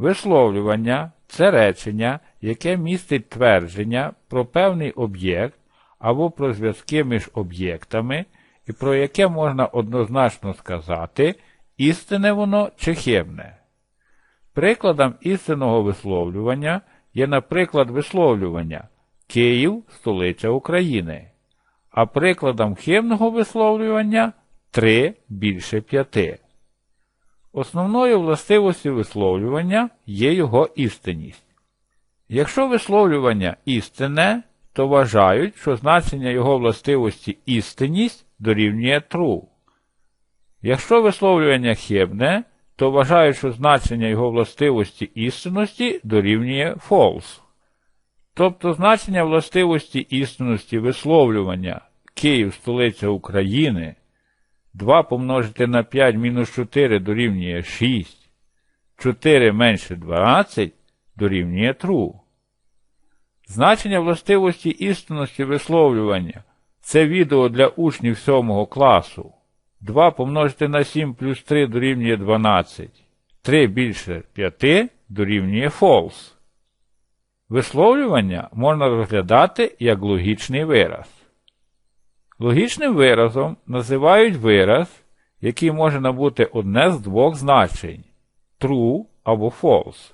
Висловлювання це речення, яке містить твердження про певний об'єкт або про зв'язки між об'єктами, і про яке можна однозначно сказати, істинне воно чи хибне. Прикладом істинного висловлювання є, наприклад, висловлювання Київ столиця України, а прикладом хибного висловлювання 3 більше 5. Основною властивостю висловлювання є його істинність. Якщо висловлювання істинне, то вважають, що значення його властивості істинність дорівнює true. Якщо висловлювання хибне, то вважають, що значення його властивості істинності дорівнює false. Тобто значення властивості істинності висловлювання Київ столиця України 2 помножити на 5 мінус 4 дорівнює 6, 4 менше 12 дорівнює true. Значення властивості істинності висловлювання це відео для учнів 7 класу. 2 помножити на 7 плюс 3 дорівнює 12. 3 більше 5 дорівнює false. Висловлювання можна розглядати як логічний вираз. Логічним виразом називають вираз, який може набути одне з двох значень true або false.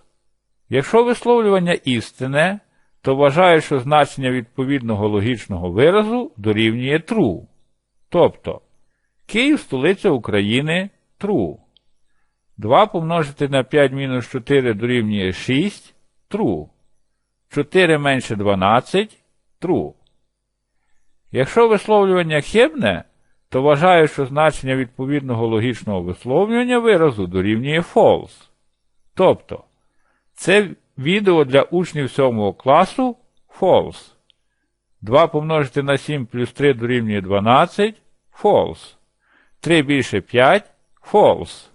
Якщо висловлювання істинне, то вважають, що значення відповідного логічного виразу дорівнює true. Тобто Київ столиця України true. 2 помножити на 5 мінус 4 дорівнює 6 true. 4 менше 12 true. Якщо висловлювання хибне, то вважаю, що значення відповідного логічного висловлювання виразу дорівнює false. Тобто, це відео для учнів 7 класу false. 2 помножити на 7 плюс 3 дорівнює 12 false. 3 більше 5 false.